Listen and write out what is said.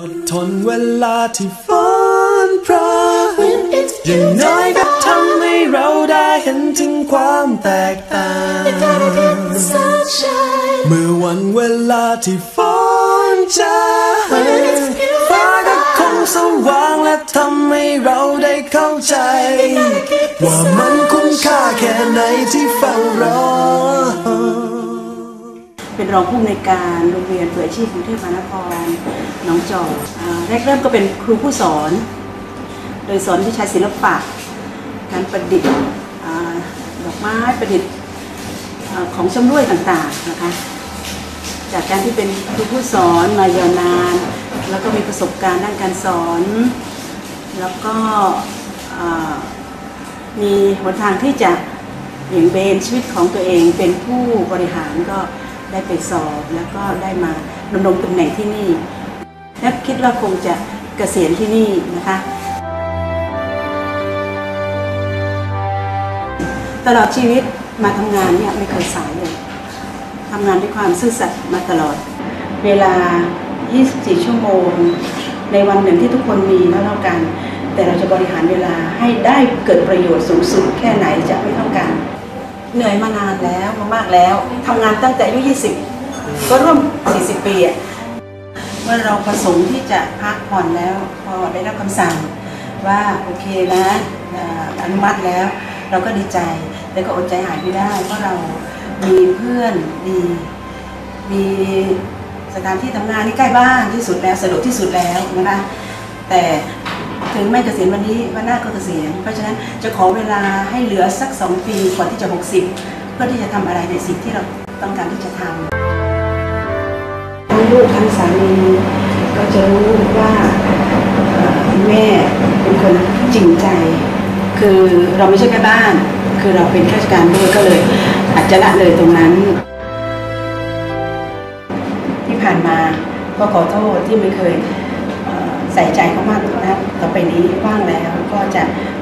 อดทนเวลาที่ฝนพราอย่างน้อยก็ทำให้เราได้เห็นถึงความแตกต่างเมื่อวันเวลาที่ฝนจางฟ้าก็คงสว่างและทำให้เราได้เข้าใจ ว่ามันคุ้มค่าแค่ไหนที่เฝ้ารอ รองผู้อำนวยการโรงเรียนเผื่อาชีพกรุงเทพมหานครหนองจอกแรกเริ่มก็เป็นครูผู้สอน โดยสอนวิชาศิลปะ การประดิษฐ์ดอกไม้ประดิษฐ์ของชำร่วยต่างๆนะคะจากการที่เป็นครูผู้สอนมายาวนาน แล้วก็มีประสบการณ์ด้านการสอน แล้วก็มีหนทางที่จะเบี่ยงเบนชีวิตของตัวเองเป็นผู้บริหารก็ ได้ไปสอบแล้วก็ได้มาดำรงตำแหน่งที่นี่ และคิดว่าคงจะเกษียณที่นี่นะคะ ตลอดชีวิตมาทำงานเนี่ยไม่เคยสายเลยทำงานด้วยความซื่อสัตย์มาตลอด เวลา 24 ชั่วโมง ในวันหนึ่งที่ทุกคนมีเท่ากัน แต่เราจะบริหารเวลาให้ได้เกิดประโยชน์สูงสุดแค่ไหนจะไม่เท่ากัน เหนื่อยมานานแล้วมากแล้วทำงานตั้งแต่อายุ 20 ก็ร่วม 40 ปีอะเมื่อเราประสงค์ที่จะพักผ่อนแล้ว พอได้รับคำสั่งว่าโอเคนะอนุมัติแล้ว เราก็ดีใจ แต่ก็อดใจหายไม่ได้ เพราะเรามีเพื่อนดีมีสถานที่ทำงานที่ใกล้บ้านที่สุดแล้วสะดวกที่สุดแล้วนะคะแต่ ถึงไม่เกษียณวันนี้วันหน้าก็เกษียณเพราะฉะนั้นจะขอเวลาให้เหลือสักสองปีก่อนที่จะ 60 เพื่อที่จะทำอะไรในสิ่งที่เราต้องการที่จะทำทั้งลูกทั้งสามีก็จะรู้ว่าแม่เป็นคนจริงใจ คือเราไม่ใช่แม่บ้าน คือเราเป็นข้าราชการด้วยก็เลยอาจจะละเลยตรงนั้น ที่ผ่านมาก็ขอโทษที่ไม่เคย ใส่ใจเขามากนะต่อไปนี้ว่างแล้วก็จะดูแลทุกๆคนค่ะ